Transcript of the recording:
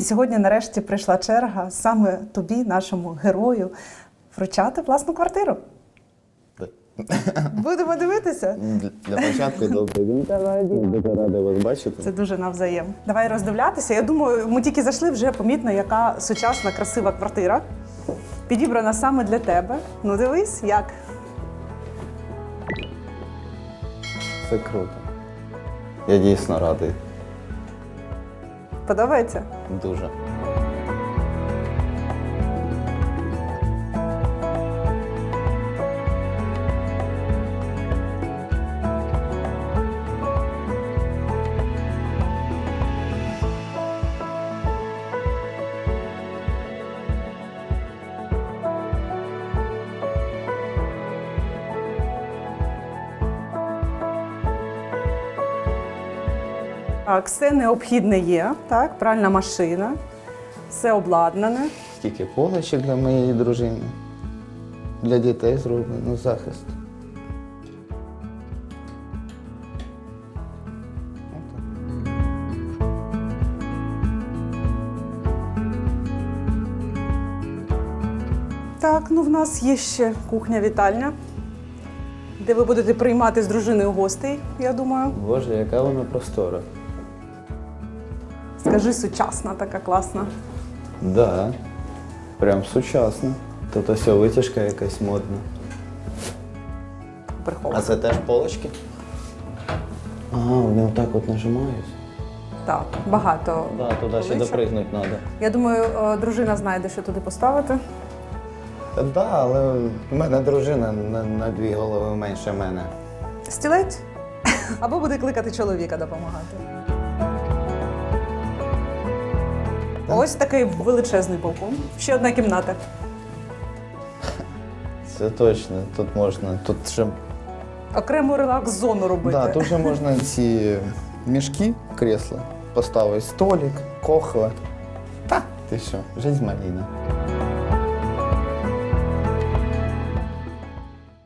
І сьогодні, нарешті, прийшла черга саме тобі, нашому герою, вручати власну квартиру. Будемо дивитися. Для початку добрий день. Дуже радий вас бачити. Це дуже навзаєм. Давай роздивлятися. Я думаю, ми тільки зайшли, вже помітно, яка сучасна, красива квартира. Підібрана саме для тебе. Ну дивись, як. Це круто. Я дійсно радий. Подобається? Дуже. Так, все необхідне є. Так, пральна машина, все обладнане. Скільки полочок для моєї дружини. Для дітей зроблено захист. Так, ну в нас є ще кухня-вітальня, де ви будете приймати з дружиною гостей, я думаю. Боже, яка вона простора. Скажи, сучасна, така класна. Да. Прям сучасно. Тут ось витяжка якась модна. А це теж полочки? Ага, вони отак от нажимають. Так, багато. Да, туди ще поличок. допригнути треба. Я думаю, е, дружина знайде, що туди поставити. Так, да, але в мене дружина на, на дві голови менше мене. Стілець? Або буде кликати чоловіка допомагати. Ось такий величезний балкон. Ще одна кімната. Це точно, тут можна. Тут ще, Окрему релакс-зону робити. да, тут вже можна ці мішки, крісла поставити, столик, кохла. Та, ти що, жизнь маліна.